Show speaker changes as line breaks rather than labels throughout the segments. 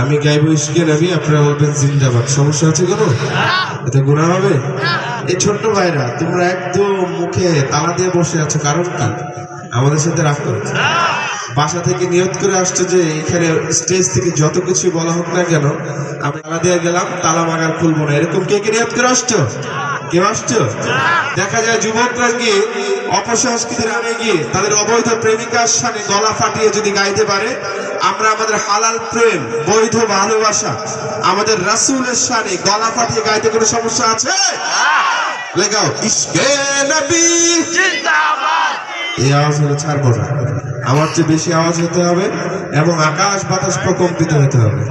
আমি গাইব ইস্কে নবী আপনারা বলবেন জিন্দাবাদ। সমস্যা আছে কোনো? এতে গুণা হবে? এই ছোট্ট ভাইরা, তোমরা একদম মুখে তালা দিয়ে বসে আছো, কারণ কি আমাদের সাথে রাগ করেছে বাসা থেকে নিয়ত করে আসছো যে এখানে স্টেজ থেকে যত কিছু বলা হোক না কেন, আমি তালা দিয়ে গেলাম, তালা মাগার খুলবো না। এরকম কে কে নিয়ত করে আসছো? কেউ আসছো? দেখা যায় যুবকরা গিয়ে, অপসংস্কৃতির আনে গিয়ে, তাদের অবৈধ প্রেমিকার সামনে গলা ফাটিয়ে যদি গাইতে পারে আমরা আমাদের হালাল প্রেম বৈধ ভালোবাসা আমাদের রাসূলের সামনে গলা ফাটিয়ে গাইতে কোনো সমস্যা আছে? লেগাও ইশকে নবী। এই আওয়াজ হলে ছাড়বো না। আমার চেয়ে বেশি আওয়াজ হতে হবে এবং আকাশ বাতাস প্রকম্পিত হতে হবে।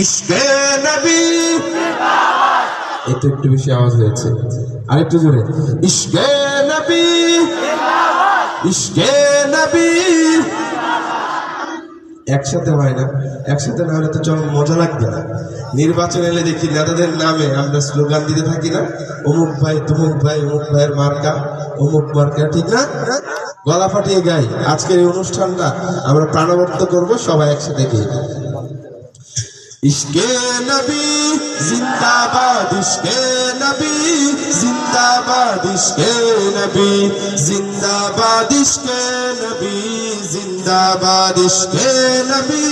ইশকে নবী। এটা একটু বেশি আওয়াজ হয়েছে। আরেকটু জোরে। ইশকে নবী। ইশকে নবী। একসাথে হয় না, একসাথে না হলে তো চল মজা লাগবে না। নির্বাচন এলে দেখি নেতাদের নামে আমরা স্লোগান দিতে থাকি না, অমুক ভাই, তুমুক ভাই, অমুক ভাইয়ের মার্কা, অমুক মার্কা, ঠিক না? গলা ফাটিয়ে গাই, আজকের এই অনুষ্ঠানটা আমরা প্রাণবর্ত করব, সবাই একসাথে গিয়ে ইশকে নবী জিন্দাবাদ ইশকে নবী জিন্দাবাদ ইশকে নবী জিন্দাবাদ ইশকে নবী জিন্দাবাদ ইশকে নবী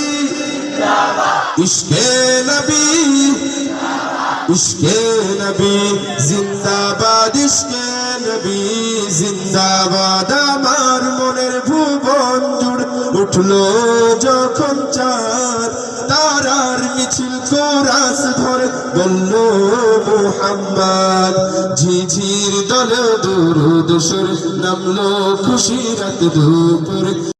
ইশকে নবী ইশকে নবী জিন্দাবাদ ইশকে নবী জিন্দাবাদ আমার মনের ভুবন জুড় উঠল যখন চার তারার মিছিল কোরাস ধরে বলল মোহাম্মদ ঝিঝির দল দুরুদ সুর, নামলো খুশি রাত দুপুর।